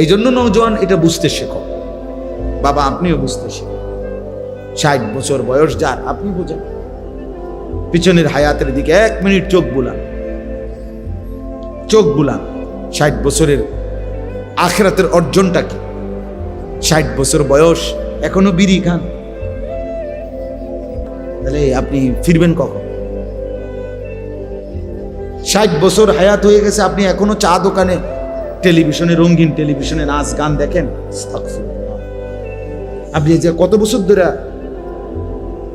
এই জন্য নৌজওয়ান এটা বুঝতে শেখো। বাবা, আপনিও বুঝতে শেখো ষাট বছর বয়স যার, আপনি বোঝেন। পিছনের হায়াতের দিকে এক মিনিট চোখ বুলান। চোখ বুলান, ষাট বছরের আখেরাতের অর্জনটা কি? ষাট বছর বয়স, এখনও বিড়ি খান। তাহলে আপনি ফিরবেন কখন? ষাট বছর হায়াত হয়ে গেছে, আপনি এখনও চা দোকানে টেলিভিশনে, রঙিন টেলিভিশনে নাচ, গান দেখেন? আপনি যে কত বছর ধরে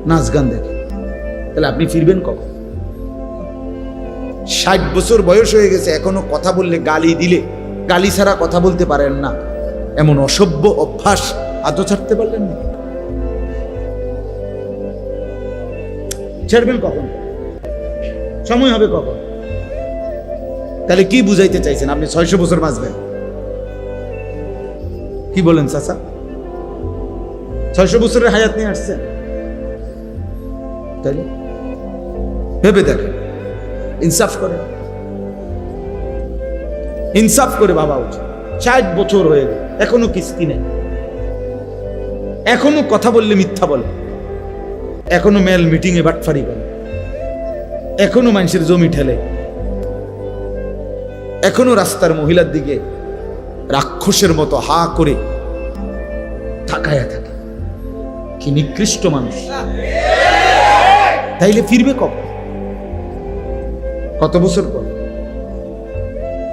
নাচ, গান দেখেন? তাহলে আপনি ফিরবেন কখন? ষাট বছর বয়স হয়ে গেছে, এখনও কথা বললে গালি দিলে। গালি ছাড়া কথা বলতে পারেন না। এমন অসভ্য অভ্যাস আদৌ ছাড়তে পারলেন না? ছাড়বেন কখন? সময় হবে কখন? তাহলে কি বুঝাইতে চাইছেন? আপনি ছয়শো বছর বাঁচবেন। কি বলেন, চাচা? ছয়শো বছরের হায়াত নিয়ে আসছেন? তাইলে ভেবে দেখেন। ইনসাফ করে ইনসাফ করে বাবা উচিত ষাট বছর হয়ে গেল, এখনও কিস্তি নেই। এখনও কথা বললে মিথ্যা বলে। এখনও মেল মিটিং এ বাটফারি করে। এখনও মানুষের জমি ঠেলে। এখনও রাস্তার মহিলার দিকে রাক্ষসের মতো হা করে তাকায়া থাকে। কি নিকৃষ্ট মানুষ। তাইলে ফিরবে কখন কত বছর পর?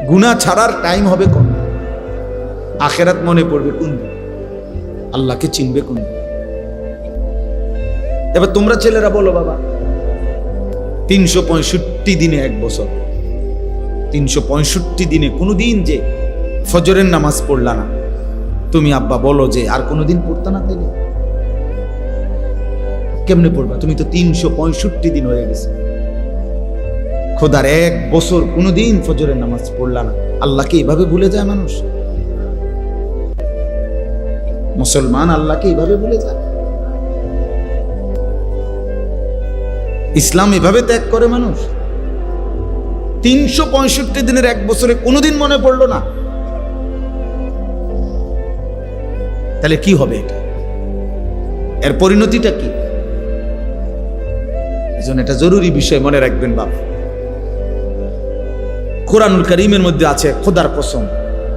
গুণা ছাড়ার টাইম হবে কোন আখেরাত মনে পড়বে কোন আল্লাহকে চিনবে কোন এবার তোমরা ছেলেরা বলো বাবা, তিনশো পঁয়ষট্টি দিনে এক বছর। তিনশো পঁয়ষট্টি দিনে কোনো দিন যে ফজরের নামাজ পড়লা না। তুমি আব্বা বলো যে আর কোনোদিন পড়তা না তাইলে? কেমনে পড়বা? তুমি তো তিনশো পঁয়ষট্টি দিন হয়ে গেছে। খোদার এক বছর কোনোদিন ফজরের নামাজ পড়লা না। আল্লাহকে এভাবে ভুলে যায় মানুষ? মুসলমান আল্লাহকে এভাবে ভুলে যায়? ইসলাম এভাবে ত্যাগ করে মানুষ? তিনশো পঁয়ষট্টি দিনের এক বছরে কোনোদিন মনে পড়ল না। তাহলে কি হবে এটা? এর পরিণতিটা কি? এজন্য এটা জরুরি বিষয় মনে রাখবেন বাপ। কোরআনুল করিমের মধ্যে আছে খোদার কসম।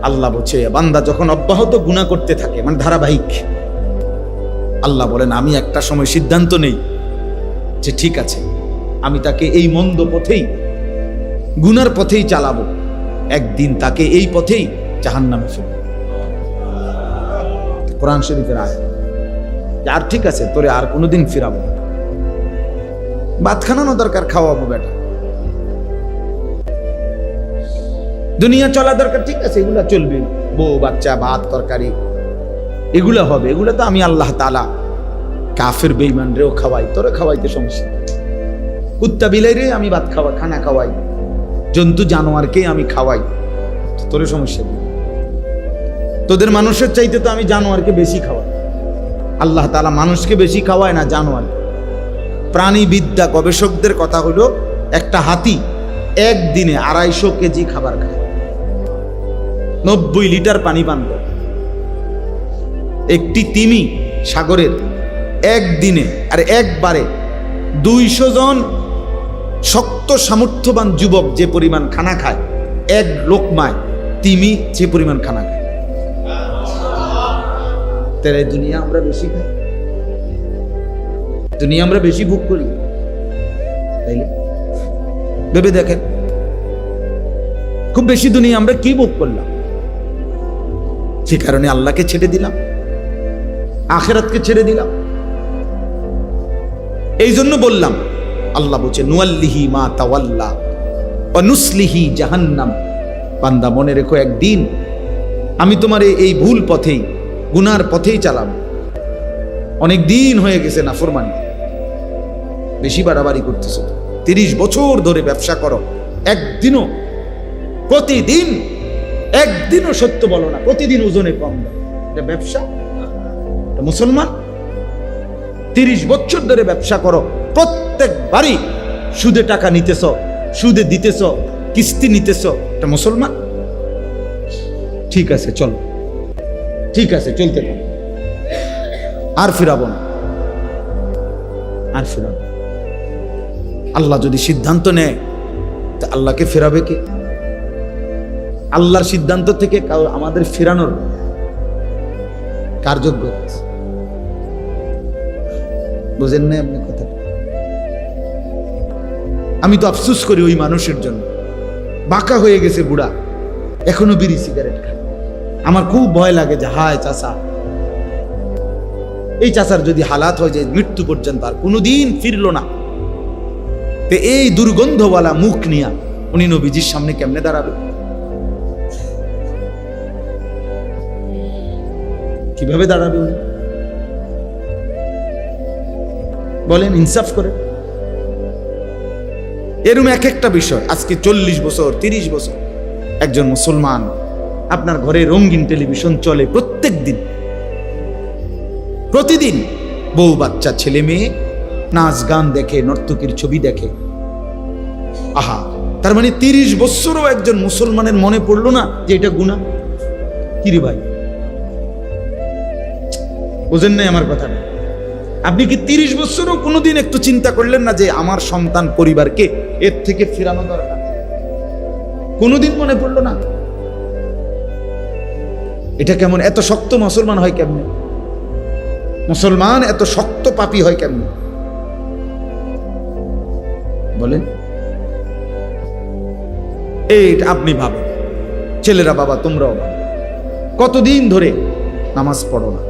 আল্লাহ বলছে বান্দা যখন অব্যাহত গুণা করতে থাকে মানে ধারাবাহিক, আল্লাহ বলেন, আমি একটা সময় সিদ্ধান্ত নেই যে ঠিক আছে, আমি তাকে এই মন্দ পথেই গুনার পথেই চালাবো। একদিন তাকে এই পথেই জাহান্নামে ফেলব। কোরআন শরীফের আয় আর ঠিক আছে, তোরে আর কোনোদিন ফিরাবো। ভাত খানানো দরকার, খাওয়াবো বেটা। দুনিয়া চলা দরকার, ঠিক আছে, এগুলা চলবে বউ, বাচ্চা, ভাত, তরকারি, এগুলা হবে। এগুলা তো আমি আল্লাহ তালা কাফের বেইমান রেও খাওয়াই তোরে খাওয়াইতে সমস্যা কুত্তা বিলাই রে আমি ভাত খাওয়া, খানা খাওয়াই। জন্তু জানোয়ারকেই আমি খাওয়াই। তোরে সমস্যা নেই তোদের মানুষের চাইতে তো আমি জানোয়ারকে বেশি খাওয়াই। আল্লাহ তালা মানুষকে বেশি খাওয়ায় না জানোয়ার। প্রাণীবিদ্যা গবেষকদের কথা হলো, একটা হাতি একদিনে আড়াইশো কেজি খাবার খায়। নব্বই লিটার পানি পান করে। একটি তিমি সাগরের একদিনে, আর একবারে দুইশো জন শক্ত, সামর্থ্যবান যুবক যে পরিমাণ খানা খায়, এক লোকমায় তিমি যে পরিমাণ খানা খায়। তাহলে দুনিয়া আমরা বেশি খাই? দুনিয়া আমরা বেশি ভোগ করি। তাইলে ভেবে দেখেন, খুব বেশি দুনিয়া আমরা কি ভোগ করলাম? সে কারণে আল্লাহকে ছেড়ে দিলাম, আখেরাতকে ছেড়ে দিলাম। এই জন্য বললাম আল্লাহ বলছে, নুয়াল্লিহি মা তাওয়াল্লা অনুসলিহি জাহান্নাম। বান্দা, মনে রেখো একদিন আমি তোমার এই- ভুল পথেই, গুনার পথেই চালাম অনেক দিন হয়ে গেছে না ফরমানি বেশি বাড়াবাড়ি করতেছো। তিরিশ বছর ধরে ব্যবসা করো। একদিনও, প্রতিদিন, একদিনও সত্য বলো না। প্রতিদিন ওজনে কম। এটা ব্যবসা? এটা মুসলমান? তিরিশ বছর ধরে ব্যবসা করো। প্রত্যেকবারই সুদে টাকা নিতেছ, সুদে দিতেছ, কিস্তি নিতেছ। এটা মুসলমান? ঠিক আছে, চল। ঠিক আছে, চলতে থাক। আর ফিরাবো না। আর ফিরাবো আল্লাহ যদি সিদ্ধান্ত নেয়, তা আল্লাহকে ফেরাবে কে? আল্লাহর সিদ্ধান্ত থেকে আমাদের ফেরানোর কার যোগ্যতা আছে? বোঝেন না আপনি কথা? আমি তো আফসুস করি ওই মানুষের জন্য। বাঁকা হয়ে গেছে বুড়া। এখনও বিড়ি সিগারেট খায়। আমার খুব ভয় লাগে যে, হায় চাষা এই চাষার যদি হালাত হয় যে, মৃত্যু পর্যন্ত আর কোনোদিন ফিরল না। তে এই দুর্গন্ধওয়ালা মুখ নিয়া উনি নবীজির সামনে কেমনে দাঁড়াবে? কীভাবে দাঁড়াবে উনি? বলেন, ইনসাফ করে এরম এক একটা বিষয়। আজকে চল্লিশ বছর, তিরিশ বছর। একজন মুসলমান, আপনার ঘরে রঙিন টেলিভিশন চলে প্রত্যেক দিন। প্রতিদিন বউ, বাচ্চা, ছেলে, মেয়ে নাচ, গান দেখে, নর্তকীর ছবি দেখে। আহা, তার মানে তিরিশ বছরও একজন মুসলমানের মনে পড়ল না যে এটা গুণা কিরে ভাই? বোঝেন নাই আমার কথাটা? আপনি কি তিরিশ বছরও কোনোদিন একটু চিন্তা করলেন না যে আমার সন্তান পরিবারকে এর থেকে ফেরানো দরকার? কোনোদিন মনে পড়ল না? এটা কেমন, এত শক্ত মুসলমান হয় কেমনে? মুসলমান এত শক্ত পাপী হয় কেমনে? বলেন। এইটা আপনি ভাবেন। ছেলেরা বাবা, তোমরাও কতদিন ধরে নামাজ পড়ো না?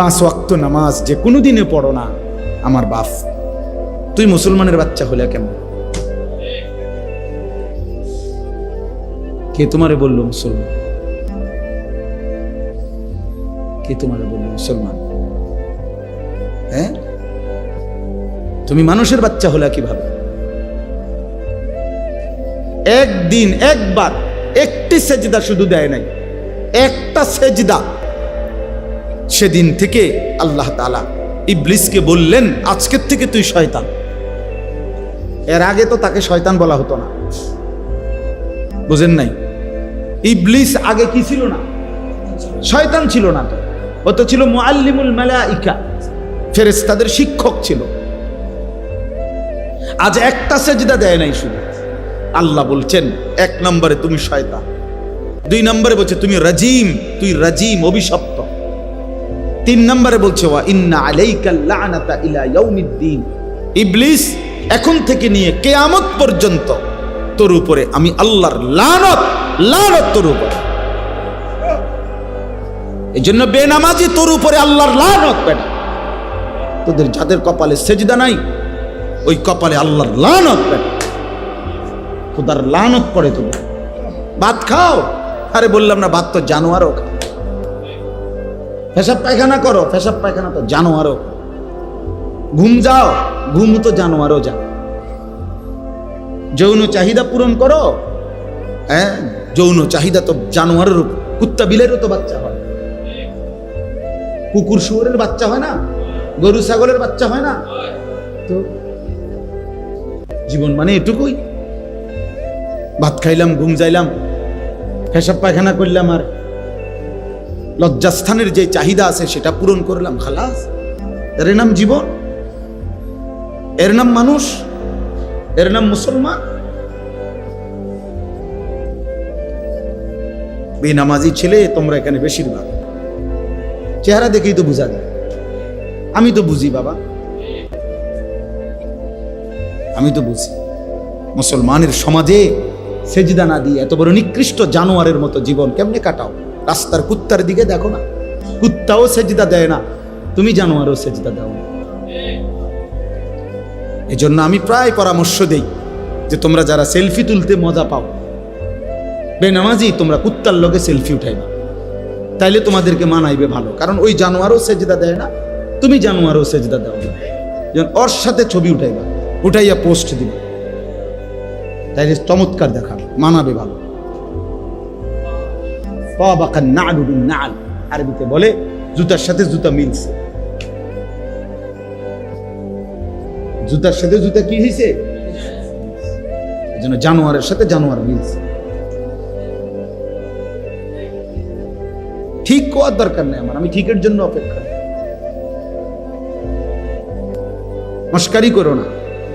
পাঁচ ওয়াক্ত নামাজ যে কোনো দিনে পড়ো না, আমার বাপ। তুই মুসলমানের বাচ্চা হলে কেমন? কে তোমারে বলল মুসলমান? কে তোমারে বলল মুসলমান? হ্যাঁ? তুমি মানুষের বাচ্চা হলে কীভাবে? একদিন, একবার, একটি সেজদা শুধু দেয় নাই, একটা সেজদা। সেদিন থেকে আল্লাহ তালা ইবলিসকে বললেন, আজকের থেকে তুই শয়তান। এর আগে তো তাকে শয়তান বলা হতো না। বুঝেন নাই? ইবলিস আগে কি ছিল না? শয়তান ছিল না তো। ও তো ছিল মুআল্লিমুল মালাইকা। ফেরেশতাদের শিক্ষক ছিল। আজ একটা সেজদা দেয় নাই শুধু। আল্লাহ বলছেন, এক নম্বরে তুমি শয়তান। দুই নম্বরে বলছে, তুমি রাজিম। তুই রাজিম, অভিশপ্ত। তিন নম্বরে বলছে, ওয়া ইন্না আলাইকা ইলা ইয়াউমিদ্দিন। ইবলিস এখন থেকে নিয়ে কেয়ামত পর্যন্ত তোর উপরে আমি আল্লাহর লানত লানত তোর উপরে। এই জন্য বেনামাজি তোর উপরে আল্লাহর লানত বেটা। তোদের যাদের কপালে সেজদা নাই, ওই কপালে আল্লাহর লানত বেটা। খোদার লানত পড়ে তুমি ভাত খাও। আরে বললাম না, ভাত তো জানোয়ারও খাও পেশাব পায়খানা করো, পেশাব পায়খানা তো জানোয়ারও। ঘুম যাও, ঘুম তো জানোয়ারও যা। যৌন চাহিদা পূরণ করো হ্যাঁ? যৌন চাহিদা তো জানোয়ারের কুত্তা বিলেরও তো বাচ্চা হয়। কুকুর শুয়োরের বাচ্চা হয় না? গরু ছাগলের বাচ্চা হয় না? তো জীবন মানে এটুকুই। ভাত খাইলাম, ঘুম যাইলাম, পেশাব পায়খানা করলাম আর লজ্জাস্থানের যে চাহিদা আছে সেটা পূরণ করলাম, খালাস। এর নাম জীবন, এর নাম মানুষ, এর নাম মুসলমান। বেনামাজি ছেলে, তোমরা এখানে বেশিরভাগ। চেহারা দেখেই তো বোঝা যায়। আমি তো বুঝি, বাবা। আমি তো বুঝি। মুসলমানের সমাজে সেজদা না দিয়ে এত বড় নিকৃষ্ট জানোয়ারের মতো জীবন কেমনে কাটাও? রাস্তার কুত্তার দিকে দেখো না। কুত্তাও সেজদা দেয় না। তুমি জানোয়ারও সেজদা দাও। না এজন্য আমি প্রায় পরামর্শ দেই যে তোমরা যারা সেলফি তুলতে মজা পাও, বেনামাজি তোমরা কুত্তার লগে সেলফি উঠাইবা তাইলে তোমাদেরকে মানাইবে ভালো, কারণ ওই জানোয়ারও সেজদা দেয় না, তুমি জানোয়ারও সেজদা দাও না। যেমন ওর সাথে ছবি উঠাইবা, উঠাইয়া পোস্ট দিবা। তাইলে চমৎকার দেখাবে, মানাবে ভালো। তাবাকান নালু বিন নাল আরবিতে বলে জুতার সাথে জুতা মিলছে। জুতার সাথে জুতা কি হয়েছে যেন জানোয়ারের সাথে জানোয়ার মিলছে। ঠিক কোয়ার দরকার নেই আমার, আমি ঠিকের জন্য অপেক্ষা মস্কারি করো না,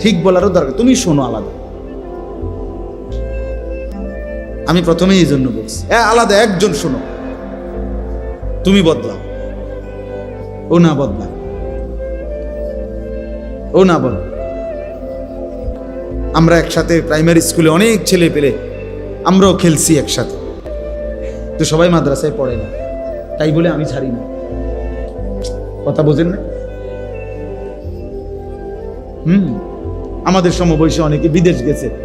ঠিক বলারও দরকার, তুমি শোনো আলাদা। আমি প্রথমেই এই জন্য বলছি। আলাদা একজন শোনো। তুমি বদলাও। ও না বদলা ও না বল আমরা একসাথে প্রাইমারি স্কুলে অনেক ছেলে পেলে আমরাও খেলছি একসাথে। তো সবাই মাদ্রাসায় পড়ে না। তাই বলে আমি ছাড়ি না। কথা বোঝেন না? হুম। আমাদের সমবয়সী অনেকে বিদেশ গেছে।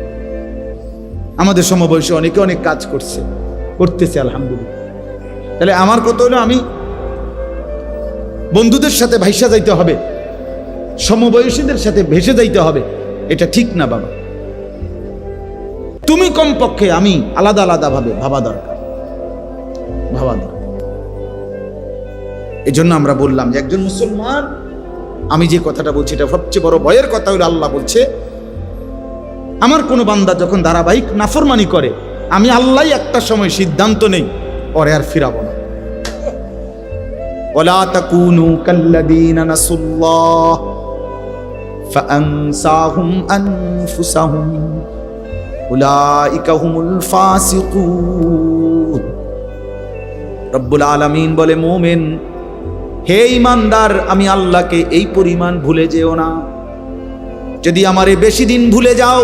আমাদের সমবয়সী অনেকে অনেক কাজ করছে, করতেছে, আলহামদুলিল্লাহ। তাহলে আমার কথা হলো আমি বন্ধুদের সাথে ভাইসা যাইতে হবে, সমবয়সীদের সাথে ভেসে যাইতে হবে, এটা ঠিক না বাবা? তুমি কমপক্ষে আমি আলাদা আলাদা ভাবে ভাবা দরকার ভাবা দরকার। এই জন্য আমরা বললাম যে একজন মুসলমান, আমি যে কথাটা বলছি এটা সবচেয়ে বড় ভয়ের কথা হলো আল্লাহ বলছে আমার কোনো বান্দা যখন ধারাবাহিক নাফরমানি করে আমি আল্লাহ একটা সময় সিদ্ধান্ত নেই পরে আর ফিরাবো না ولا تكونوا كالذين نسوا الله فأنساهم أنفسهم أولئك هم الفاسقون রব্বুল আলামিন বলে মোমেন হে ইমানদার আমি আল্লাহকে এই পরিমাণ ভুলে যেও না যদি আমারে বেশি দিন ভুলে যাও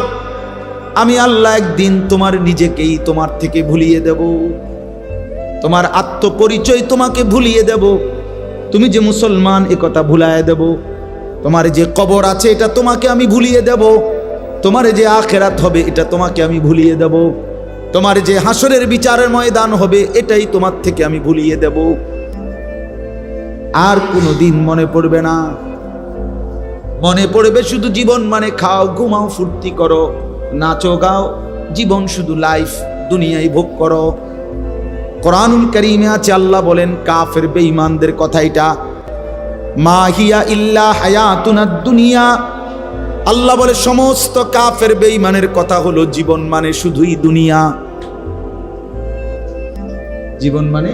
আমি আল্লাহ একদিন তোমার নিজেকেই তোমার থেকে ভুলিয়ে দেব। তোমার আত্মপরিচয় তোমাকে ভুলিয়ে দেব। তুমি যে মুসলমান, এ কথা ভুলায় দেব। তোমার যে কবর আছে, এটা তোমাকে আমি ভুলিয়ে দেব। তোমার যে আখেরাত হবে, এটা তোমাকে আমি ভুলিয়ে দেব। তোমার যে হাসরের বিচারের ময়দান হবে, এটাই তোমার থেকে আমি ভুলিয়ে দেব। আর কোনো দিন মনে পড়বে না। মনে পড়বে শুধু জীবন মানে খাও, ঘুমাও, ফুর্তি করো। নাচো, গাও। জীবন শুধু লাইফ দুনিয়ায় ভোগ করো। কোরআনুল করিমে আছে আল্লাহ বলেন, কাফের বেঈমানদের কথা এটা। মা হিয়া ইল্লা হায়াতুনা দুনিয়া আল্লাহ বলে, সমস্ত কাফের বেঈমানের কথা হলো, জীবন মানে শুধুই দুনিয়া। জীবন মানে?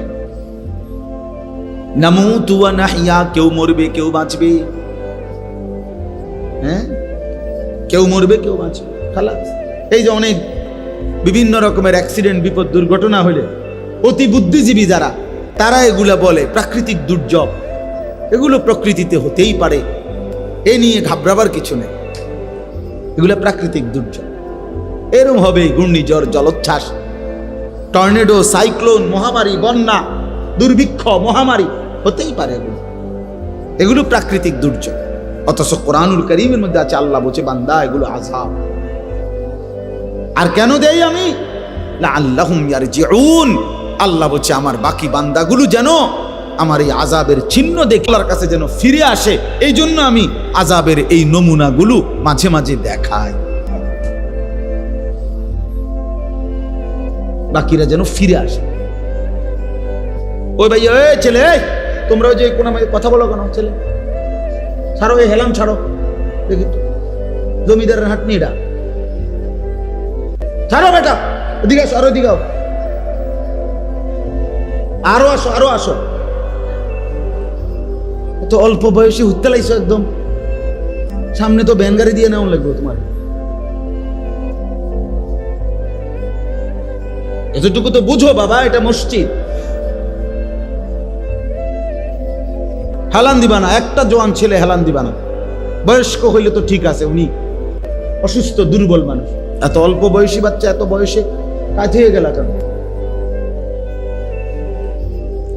নামুতু ওয়া নাহিয়া, কেউ মরবে, কেউ বাঁচবে। হ্যাঁ? কেউ মরবে, কেউ বাঁচবে। খালাস। এই যে অনেক বিভিন্ন রকমের অ্যাক্সিডেন্ট বিপদ, দুর্ঘটনা হলে অতি বুদ্ধিজীবী যারা, তারা এগুলা বলে প্রাকৃতিক দুর্যোগ। এগুলো প্রকৃতিতে হতেই পারে। এ নিয়ে ঘাবড়াবার কিছু নেই। এগুলো প্রাকৃতিক দুর্যোগ। এরম হবে ঘূর্ণিঝড়, জলোচ্ছ্বাস, টর্নেডো, সাইক্লোন, মহামারী, বন্যা, দুর্ভিক্ষ, মহামারী, হতেই পারে এগুলো। এগুলো প্রাকৃতিক দুর্যোগ। অথচ কোরআনুল করিমের মধ্যে আছে, আল্লাহ বলছে, বান্দা, এগুলো আজাব আর কেন দেই আমি? আল্লাহুম ইয়ারজিউন। আল্লাহ বলছে, আমার বাকি বান্দাগুলো যেন আমার এই আজাবের চিহ্ন দেখলার কাছে যেন ফিরে আসে, এই জন্য আমি আজাবের এই নমুনাগুলো মাঝে মাঝে দেখাই। বাকিরা যেন ফিরে আসে। ওই ভাই ওই ছেলে তোমরা ওই যে কোন কথা বলো কেন, ছেলে? ছাড়ো, এই হেলাম ছাড়ো। দেখি জমিদারের হাট নিয়ে ছাড়ো বেটা ওদিকে আসো, আরও ওদিকে। আরও আসো আরও আসো। তো অল্প বয়সে হুত্তে লাইছো একদম। সামনে তো ব্যান গাড়ি দিয়ে নেওয়া লাগবে তোমার। এতটুকু তো বুঝো বাবা, এটা মসজিদ। হেলান দিবা না, একটা জোয়ান ছেলে হেলান দিবা না। বয়স্ক হইলে তো ঠিক আছে, উনি অসুস্থ, দুর্বল মানুষ। এত অল্প বয়সী বাচ্চা, এত বয়সে কাজ হয়ে গেল কেন?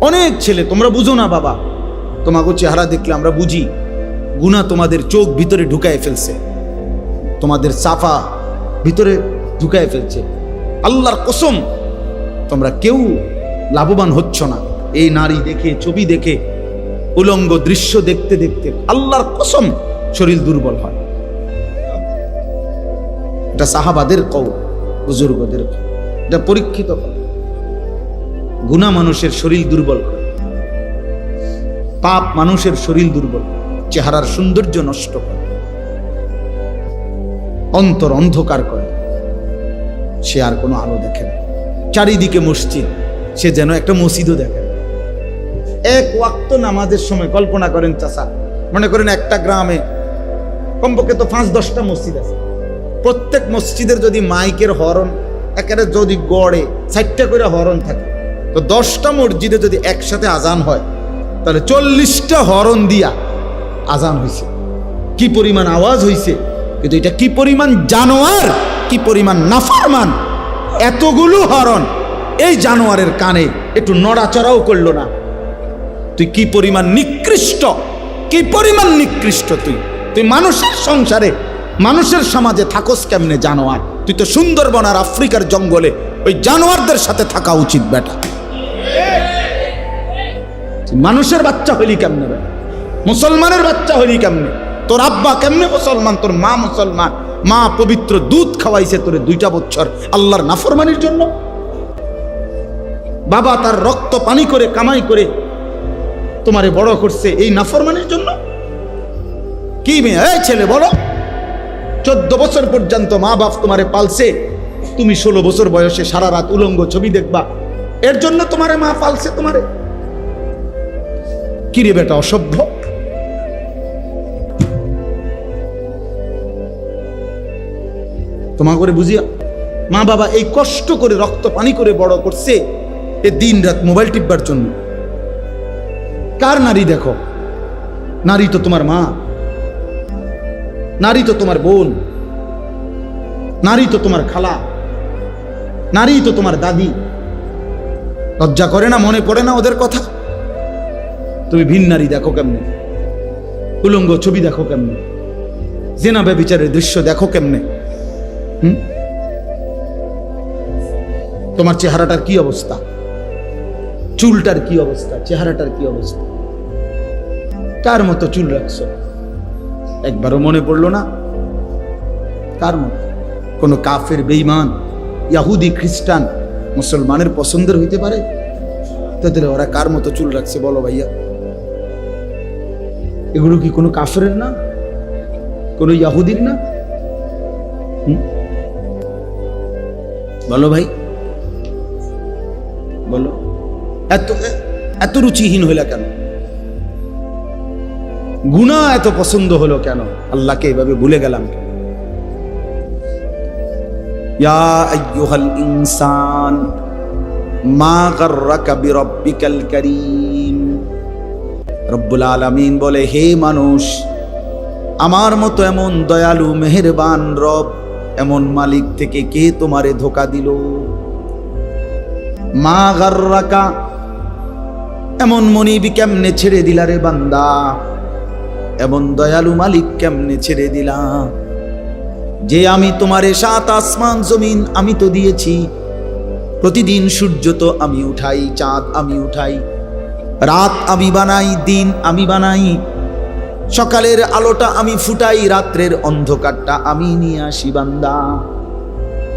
অনেক ছেলে, তোমরা বুঝো না বাবা। তোমাকে চেহারা দেখলে আমরা বুঝি, গুণা তোমাদের চোখ ভিতরে ঢুকায় ফেলছে। তোমাদের সাফা ভিতরে ঢুকায় ফেলছে। আল্লাহর কসম, তোমরা কেউ লাভবান হচ্ছ না। এই নারী দেখে, ছবি দেখে, উলঙ্গ দৃশ্য দেখতে দেখতে আল্লাহর কসম শরীর দুর্বল হয়। এটা সাহাবাদের কৌ বুজুর্গদের এটা পরীক্ষিত কও। গুণা মানুষের শরীর দুর্বল করে। পাপ মানুষের শরীর দুর্বল চেহারার সৌন্দর্য নষ্ট করে। অন্তর অন্ধকার করে। সে আর কোনো আলো দেখে না। চারিদিকে মসজিদ। সে যেন একটা মসজিদও দেখে না। এক ওয়াক্ত নামাজের সময় কল্পনা করেন চাষা মনে করেন একটা গ্রামে কমপক্ষে তো পাঁচ দশটা মসজিদ আছে। প্রত্যেক মসজিদের যদি মাইকের হরণ একেবারে যদি গড়ে ষাটটা করে হরণ থাকে, তো দশটা মসজিদে যদি একসাথে আজান হয়, তাহলে চল্লিশটা হরণ দিয়া আজান হয়েছে কি পরিমাণ আওয়াজ হয়েছে কিন্তু এটা কি পরিমাণ জানোয়ার, কি পরিমাণ নাফরমান, এতগুলো হরণ এই জানোয়ারের কানে একটু নড়াচড়াও করল না। তুই কি পরিমাণ নিকৃষ্ট, কি পরিমাণ নিকৃষ্ট তুই? তুই মানুষের সংসারে মানুষের সমাজে থাকস কেমনে জানোয়ার? তুই তো সুন্দরবন আর আফ্রিকার জঙ্গলে ওই জানোয়ারদের সাথে থাকা উচিত, বেটা। মানুষের বাচ্চা হইলি কেমনে, বেটা? মুসলমানের বাচ্চা হইলি কেমনে? তোর আব্বা কেমনে মুসলমান, তোর মা মুসলমান? মা পবিত্র দুধ খাওয়াইছে তোরে দুইটা বছর আল্লাহর নাফরমানির জন্য। বাবা তার রক্ত পানি করে, কামাই করে তোমারে বড় করছে এই নাফরমানির জন্য? কি মেয়ে? ছেলে, বলো। চোদ্দ বছর পর্যন্ত মা বাপ তোমারে পালছে। তুমি ষোলো বছর বয়সে সারা রাত উলঙ্গ ছবি দেখবা। এর জন্য তোমারে মা পালছে তোমারে। কি রে বেটা, অসভ্য? তোমা করে বুঝিয়া, মা বাবা এই কষ্ট করে রক্ত পানি করে বড় করছে এ দিন রাত মোবাইল টিপবার জন্য। কার নারী দেখো? নারী তো তোমার মা। নারী তো তোমার বোন, নারী তো তোমার খালা, নারী তো তোমার দাদি। লজ্জা করে না, মনে পড়ে না ওদের কথা? তুমি ভিন নারী দেখো কেমনে? উলঙ্গ ছবি দেখো কেমনে? জেনা ব্যবিচারের দৃশ্য দেখো কেমনে? তোমার চেহারাটার কি অবস্থা? চুলটার কি অবস্থা? চেহারাটার কি অবস্থা? কার মতো চুল রাখছো? একবারও মনে পড়ল না। কার মতো কোনো কাফের বেইমান ইয়াহুদি, খ্রিস্টান, মুসলমানের পছন্দের হইতে পারে? তাদের ওরা কার মতো চুল রাখছে বলো ভাইয়া? এগুলো কি কোনো কাফের না? কোনো ইয়াহুদির না? বলো ভাই। বলো। এত এত রুচিহীন হইলা কেন? গুণা এত পছন্দ হলো কেন? আল্লাহকে এভাবে ভুলে গেলাম ইনসান, মা বিরাব্বিকাল কারীম। রব্বুল আলামিন বলে, হে মানুষ, আমার মতো এমন দয়ালু, মেহেরবান রব, এমন মালিক থেকে কে তোমারে ধোকা দিল? মা গাররাকা, এমন মনিবি কেমনে ছেড়ে দিলা রে বান্দা? এমন দয়ালু মালিক কেমনে ছেড়ে দিলা যে আমি তোমারে সাত আসমান জমিন আমি তো দিয়েছি। প্রতিদিন সূর্য তো আমি উঠাই, চাঁদ আমি উঠাই, রাত আমি বানাই, দিন আমি বানাই, সকালের আলোটা আমি ফুটাই, রাত্রের অন্ধকারটা আমি নিয়ে আসি বান্দা।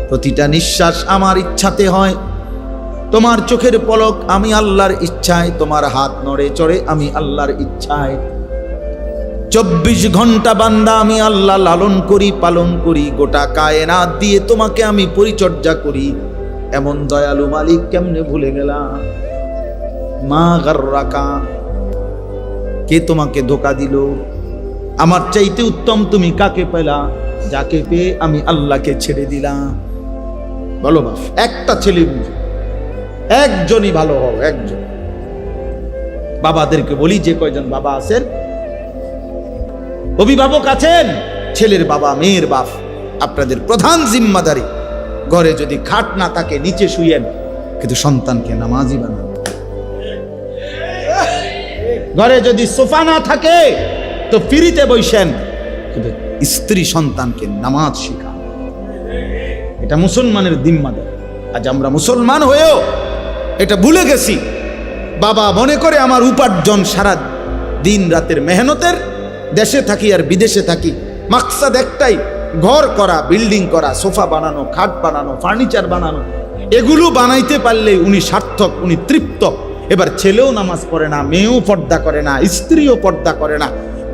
প্রতিটা নিঃশ্বাস আমার ইচ্ছাতে হয়, তোমার চোখের পলক আমি আল্লাহর ইচ্ছায়, তোমার হাত নড়ে চড়ে আমি আল্লাহর ইচ্ছায়। চব্বিশ ঘণ্টা বান্দা আমি আল্লাহ লালন করি, পালন করি, গোটা কায়নাত দিয়ে তোমাকে আমি পরিচর্যা করি। এমন দয়ালু মালিক কেমনে ভুলে গেলাম? মা গার্রাকা, কে তোমাকে ধোকা দিল? আমার চাইতে উত্তম তুমি কাকে পেলা? যাকে পেয়ে আমি আল্লাহকে ছেড়ে দিলাম। বলো বাপ, একটা ছেলে একজনই ভালো হও, একজন। বাবাদেরকে বলি যে কয়জন বাবা আছেন অভিভাবক আছেন, ছেলের বাবা, মেয়ের বাপ, আপনাদের প্রধান জিম্মাদারি। ঘরে যদি খাট না থাকে, নিচে শুয়েন কিন্তু সন্তানকে নামাজি বানান। ঘরে যদি সোফা না থাকে, তো ফিরিতে বইসেন কিন্তু স্ত্রী সন্তানকে নামাজ শিখা এটা মুসলমানের দিম্মাদারি আজ আমরা মুসলমান হয়েও এটা ভুলে গেছি। বাবা মনে করে আমার উপার্জন সারা দিন রাতের মেহনতের দেশে থাকি আর বিদেশে থাকি। মাকসাদ একটাই, ঘর করা, বিল্ডিং করা, সোফা বানানো, খাট বানানো, ফার্নিচার বানানো। এগুলো বানাইতে পারলে উনি সার্থক, উনি তৃপ্ত। এবার ছেলেও নামাজ পড়ে না, মেয়েও পর্দা করে না, স্ত্রীও পর্দা করে না।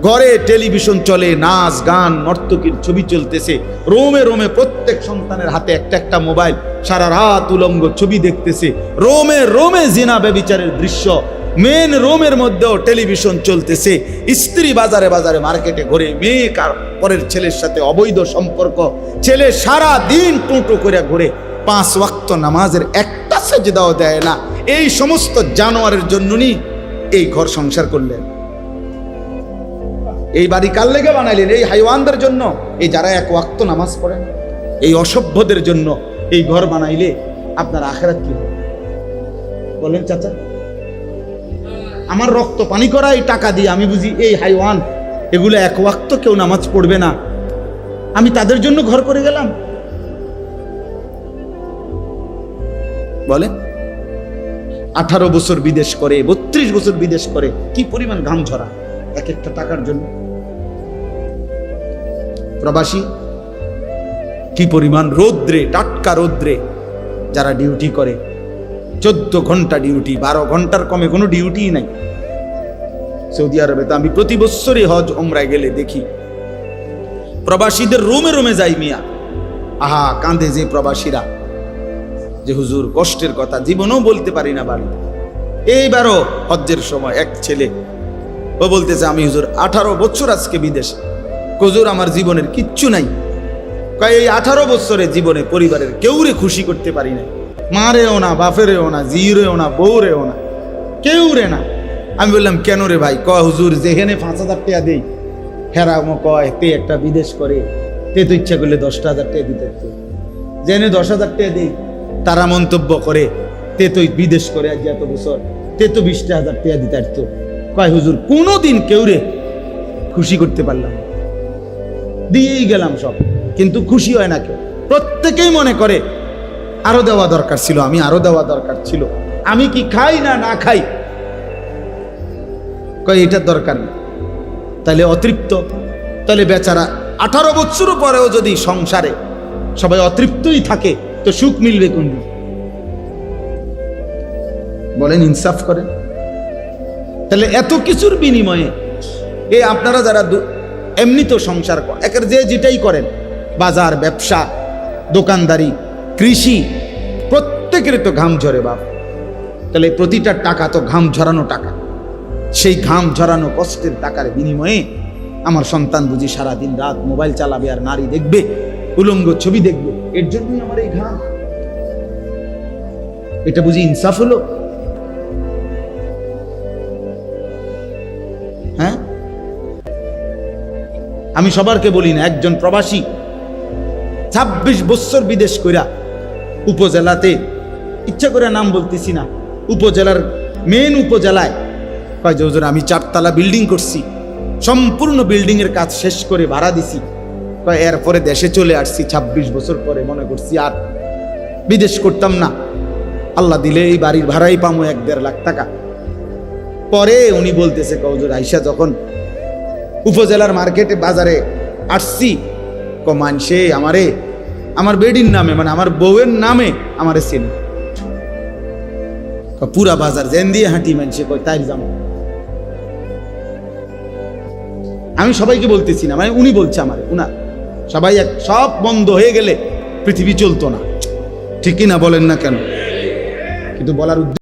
ঘরে টেলিভিশন চলে, নাচ, গান, নর্তকীর ছবি চলতেছে। রোমে রোমে প্রত্যেক সন্তানের হাতে একটা একটা মোবাইল, সারা রাত উলঙ্গ ছবি দেখতেছে। রোমে রোমে জিনা ব্যবিচারের দৃশ্য মেন রোমের মধ্যেও টেলিভিশন চলতেছে। স্ত্রী বাজারে বাজারে মার্কেটে ঘুরে মেয়ে কার পরের ছেলের সাথে অবৈধ সম্পর্ক, ছেলে সারা দিন টুঁটো করে ঘুরে, পাঁচ ওয়াক্ত নামাজের একটা সেজদাও দেয় না। এই সমস্ত জানোয়ারের জন্যই এই ঘর সংসার করলেন। এই বাড়ি কার লেগে বানাইলেন? এই হাইওয়ানদের জন্য? এই যারা এক ওয়াক্ত নামাজ পড়েন, এই অসভ্যদের জন্য এই ঘর বানাইলে আপনার আখেরাত কি হবে? বলেন চাচা। আমার রক্ত পানি করা এই টাকা দিয়ে আমি বুঝি এই হাইওয়ান, এগুলো এক ওয়াক্ত কেউ নামাজ পড়বে না। আমি তাদের জন্য ঘর করে গেলাম। বলে আঠারো বছর বিদেশ করে, বত্রিশ বছর বিদেশ করে, কি পরিমাণ ঘাম ঝরা এক একটা টাকার জন্য? প্রবাসী? কি পরিমাণ রৌদ্রে, টাটকা রৌদ্রে যারা ডিউটি করে? চোদ্দ ঘণ্টা ডিউটি বারো ঘণ্টার কমে কোনো ডিউটিই নাই। সৌদি আরবে তো আমি প্রতি বছরই হজ ওমরায় গেলে দেখি। প্রবাসীদের রোমে রোমে যাই মিয়া। আহা, কাঁদে যে প্রবাসীরা। যে হুজুর, কষ্টের কথা, জীবনেও বলতে পারি না বাড়ি। এইবারও হজ্জের সময় এক ছেলে। ও বলতেছে, আমি হুজুর, আঠারো বছর আজকে বিদেশে। হুজুর, আমার জীবনের কিচ্ছু নাই। কয়, এই আঠারো বছরে জীবনে পরিবারের কেউরে খুশি করতে পারি নাই। মারেও না, বাপেরেও না জিরেও না, বউরেও না কেউ রে না। আমি বললাম, কেন রে ভাই? ক হুজুর যেখানে পাঁচ হাজার টাকা দেই হেরাম কয়, তে একটা বিদেশ করে, তে তো ইচ্ছা করলে দশটা হাজার টাকা দিতে। জেনে দশ হাজার টাকা দেই, তারা মন্তব্য করে, তে তো বিদেশ করে আজ এত বছর, তে তো বিশটা হাজার টাকা দিতে পারতো। কয়, হুজুর, কোনোদিন কেউ রে খুশি করতে পারলাম না। দিয়েই গেলাম সব। কিন্তু খুশি হয় না কেউ। প্রত্যেকেই মনে করে, আরও দেওয়া দরকার ছিল, আমি আরও দেওয়া দরকার ছিল। আমি কি খাই না না খাই? কয়, এটার দরকার নেই। তাহলে অতৃপ্ত। তাহলে বেচারা আঠারো বছর পরেও যদি সংসারে সবাই অতৃপ্তই থাকে, তো সুখ মিলবে কোন বলেন, ইনসাফ করেন। তাহলে এত কিছুর বিনিময়ে এই আপনারা যারা এমনি তো সংসার একের যে যেটাই করেন, বাজার, ব্যবসা, দোকানদারি, কৃষি প্রত্যেকের তো ঘাম ঝরে বাপ। তাহলে প্রতিটা টাকা তো ঘাম ঝরানো টাকা। সেই ঘাম ঝরানো কষ্টের টাকার বিনিময়ে আমার সন্তান বুঝি সারাদিন রাত মোবাইল চালাবে আর নারী দেখবে, উলঙ্গ ছবি দেখবে। এর জন্যই আমার এই ঘাম। এটা বুঝি ইনসাফ হলো? আমি সবারকে বলি না, একজন প্রবাসী ছাব্বিশ বছর বিদেশ কইরা উপজেলাতে, ইচ্ছা করে নাম বলতেছি না, উপজেলার মেন উপজেলায় কয় যে আমি চারতলা বিল্ডিং করছি, সম্পূর্ণ বিল্ডিং এর কাজ শেষ করে ভাড়া দিছি। কয়, এরপরে দেশে চলে আসছি, ছাব্বিশ বছর পরে মনে করছি আর বিদেশ করতাম না। আল্লাহ দিলে এই বাড়ির ভাড়াই পামো এক দেড় লাখ টাকা। পরে উনি বলতেছে কৌজুর আইসা যখন উপজেলার মার্কেটে বাজারে আসছি ক মানসে আমারে, আমার বেডির নামে মানে আমার বউয়ের নামে আমারে চিনি। পুরা বাজার জেন দিয়ে হাঁটি মানসে কয় তাই যাম। আমি সবাইকে বলতেছি না মানে উনি বলছে আমার উনা সবাই এক, সব বন্ধ হয়ে গেলে পৃথিবী চলতো না। ঠিকই না বলেন না কেন? কিন্তু বলার